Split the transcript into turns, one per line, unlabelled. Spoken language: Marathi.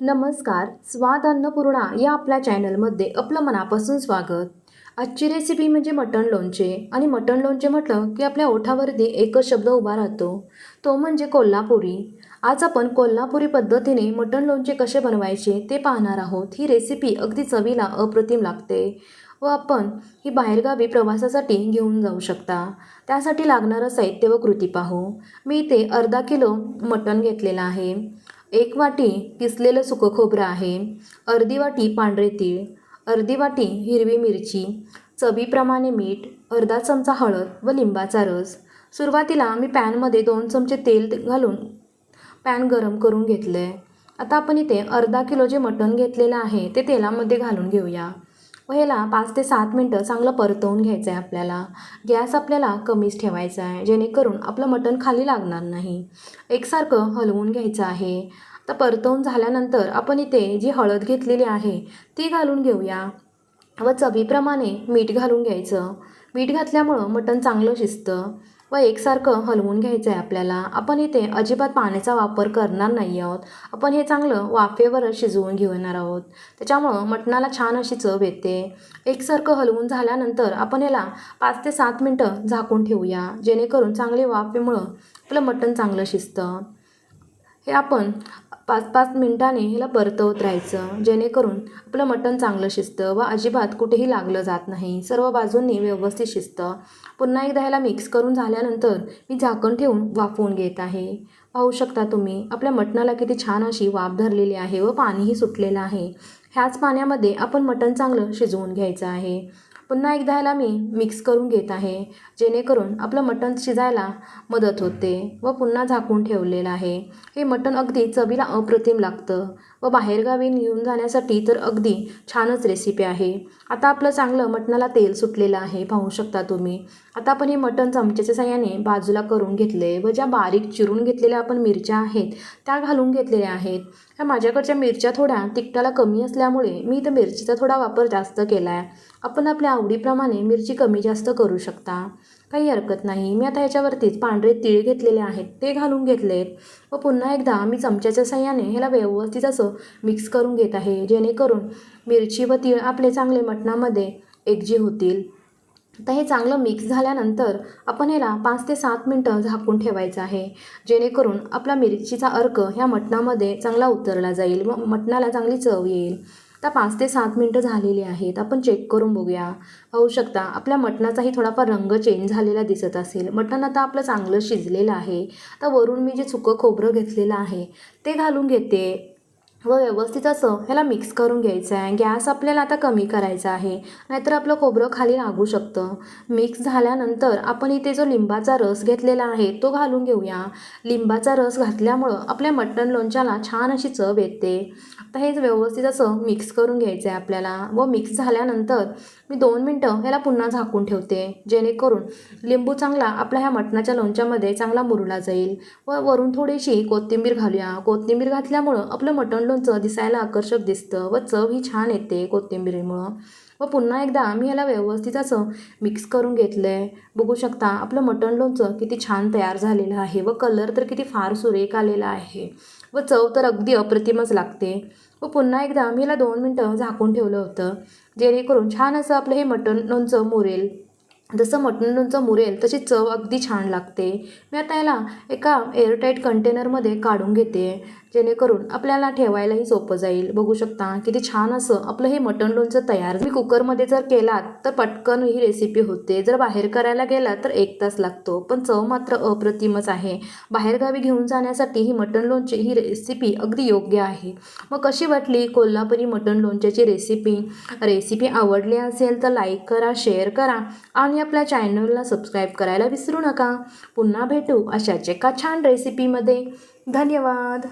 नमस्कार स्वाद अन्नपूर्णा या आपल्या चॅनलमध्ये आपलं मनापासून स्वागत. आजची रेसिपी म्हणजे मटण लोणचे आणि मटण लोणचे म्हटलं की आपल्या ओठावरती एकच शब्द उभा राहतो. तो म्हणजे कोल्हापुरी. आज आपण कोल्हापुरी पद्धतीने मटण लोणचे कसे बनवायचे ते पाहणार आहोत. ही रेसिपी अगदी चवीला अप्रतिम लागते व आपण ही बाहेरगावी प्रवासासाठी घेऊन जाऊ शकता. त्यासाठी लागणारं साहित्य व कृती पाहू. मी इथे अर्धा किलो मटण घेतलेलं आहे. एक वाटी किसलेलं सुकं खोबरं आहे अर्धी वाटी पांढरे तीळ अर्धी वाटी हिरवी मिरची चवीप्रमाणे मीठ अर्धा चमचा हळद व लिंबाचा रस. सुरुवातीला मी पॅनमध्ये दोन चमचे तेल घालून पॅन गरम करून घेतलं आहे आता आपण इथे अर्धा किलो जे मटण घेतलेलं आहे ते तेलामध्ये घालून घेऊया. व ह्याला पाच ते सात मिनटं चांगलं परतवून घ्यायचं आहे आपल्याला. गॅस आपल्याला कमीच ठेवायचा आहे जेणेकरून आपलं मटण खाली लागणार नाही. एकसारखं हलवून घ्यायचं आहे. आता परतवून झाल्यानंतर आपण इथे जी हळद घेतलेली आहे ती घालून घेऊया. व चवीप्रमाणे मीठ घालून घ्यायचं. मीठ घातल्यामुळं मटण चांगलं शिजतं. व एकसारखं हलवून घ्यायचं आहे आपल्याला. आपण इथे अजिबात पाण्याचा वापर करणार नाही आहोत. आपण हे चांगलं वाफेवरच शिजवून घेणार आहोत. त्याच्यामुळं मटणाला छान अशी चव येते. एकसारखं हलवून झाल्यानंतर आपण याला पाच ते सात मिनटं झाकून ठेवूया. जेणेकरून चांगली वाफेमुळं आपलं मटण चांगलं शिजतं. हे आपण पाच पाच मिनटाने ह्याला परतवत राहायचं. जेणेकरून आपलं मटण चांगलं शिजतं व अजिबात कुठेही लागलं जात नाही. सर्व बाजूंनी व्यवस्थित शिजतं. पुन्हा एकदा ह्याला मिक्स करून झाल्यानंतर मी झाकण ठेवून वाफवून घेत आहे. पाहू शकता तुम्ही आपल्या मटणाला किती छान अशी वाफ धरलेली आहे व पाणीही सुटलेलं आहे. ह्याच पाण्यामध्ये आपण मटण चांगलं शिजवून घ्यायचं आहे. पुन्हा एकदा ह्याला मी मिक्स करून घेत आहे. जेणेकरून आपलं मटण शिजायला मदत होते व पुन्हा झाकून ठेवलेलं आहे. हे मटण अगदी चवीला अप्रतिम लागतं व बाहेरगावी घेऊन जाण्यासाठी तर अगदी छानच रेसिपी आहे. आता आपलं चांगलं मटणाला तेल सुटलेलं आहे पाहू शकता तुम्ही. आता आपण हे मटण चमच्याच्या साह्याने बाजूला करून घेतले व ज्या बारीक चिरून घेतलेल्या आपण मिरच्या आहेत त्या घालून घेतलेल्या आहेत. ह्या माझ्याकडच्या मिरच्या थोड्या तिखटाला कमी असल्यामुळे मी इथं मिरचीचा थोडा वापर जास्त केला आहे आपण आपल्या आवडीप्रमाणे मिरची कमी जास्त करू शकता. काही हरकत नाही. मी आता ह्याच्यावरतीच पांढरे तीळ घेतलेले आहेत. ते घालून घेतलेत. व पुन्हा एकदा मी चमच्याच्या सहाय्याने ह्याला व्यवस्थित असं मिक्स करून घेत आहे. जेणेकरून मिरची व तीळ आपले चांगले मटणामध्ये एकजीव होतील. तर हे चांगलं मिक्स झाल्यानंतर आपण ह्याला पाच ते सात मिनटं झाकून ठेवायचं आहे. जेणेकरून आपला मिरचीचा अर्क ह्या मटणामध्ये चांगला उतरला जाईल व मटणाला चांगली चव येईल. आता पाच ते सात मिनटं झालेली आहेत. आपण चेक करून बघूया. पाहू शकता आपल्या मटणाचाही थोडाफार रंग चेंज झालेला दिसत असेल. मटण आता आपलं चांगलं शिजलेलं आहे. आता वरून मी जे सुकं खोबरं घेतलेलं आहे ते घालून घेते. व व्यवस्थित असं ह्याला मिक्स करून घ्यायचं आहे. गॅस आपल्याला आता कमी करायचा आहे. नाहीतर आपलं खोबरं खाली लागू शकतं. मिक्स झाल्यानंतर आपण इथे जो लिंबाचा रस घेतलेला आहे तो घालून घेऊया. लिंबाचा रस घातल्यामुळं आपल्या मटण लोणच्याला छान अशी चव येते. आता हे व्यवस्थित असं मिक्स करून घ्यायचं आहे आपल्याला. व मिक्स झाल्यानंतर मी दोन मिनटं ह्याला पुन्हा झाकून ठेवते. जेणेकरून लिंबू चांगला आपल्या ह्या मटणाच्या लोणच्यामध्ये चांगला मुरला जाईल. व वरून थोडीशी कोथिंबीर घालूया. कोथिंबीर घातल्यामुळं आपलं मटण लोण लोणचं दिसायला आकर्षक दिसतं व चव ही छान येते कोथिंबीरीमुळं. व पुन्हा एकदा मी ह्याला व्यवस्थित असं मिक्स करून घेतलं आहे बघू शकता आपलं मटण लोणचं किती छान तयार झालेलं आहे व कलर तर किती फार सुरेख आलेला आहे. व चव तर अगदी अप्रतिमच लागते. व पुन्हा एकदा मी ह्याला दोन मिनटं झाकून ठेवलं होतं. जेणेकरून छान असं आपलं हे मटण लोणचं मुरेल. जसं मटण लोणचं मुरेल तशी चव अगदी छान लागते. मी आता याला एका एअरटाईट कंटेनरमध्ये काढून घेते. जेणेकरून आपल्याला ठेवायलाही सोपं जाईल. बघू शकता किती छान असं आपलं हे मटण लोणचं तयार. मी कुकरमध्ये जर केलात तर पटकन ही रेसिपी होते. जर बाहेर करायला गेला तर एक तास लागतो. पण चव मात्र अप्रतिमच आहे. बाहेरगावी घेऊन जाण्यासाठी ही मटण लोणची ही रेसिपी अगदी योग्य आहे. मग कशी वाटली कोल्हापुरी मटण लोणच्याची रेसिपी रेसिपी आवडली असेल तर लाईक करा शेअर करा आणि आपल्या चॅनलला सबस्क्राईब करायला विसरू नका. पुन्हा भेटू अशाच एका छान रेसिपीमध्ये धन्यवाद!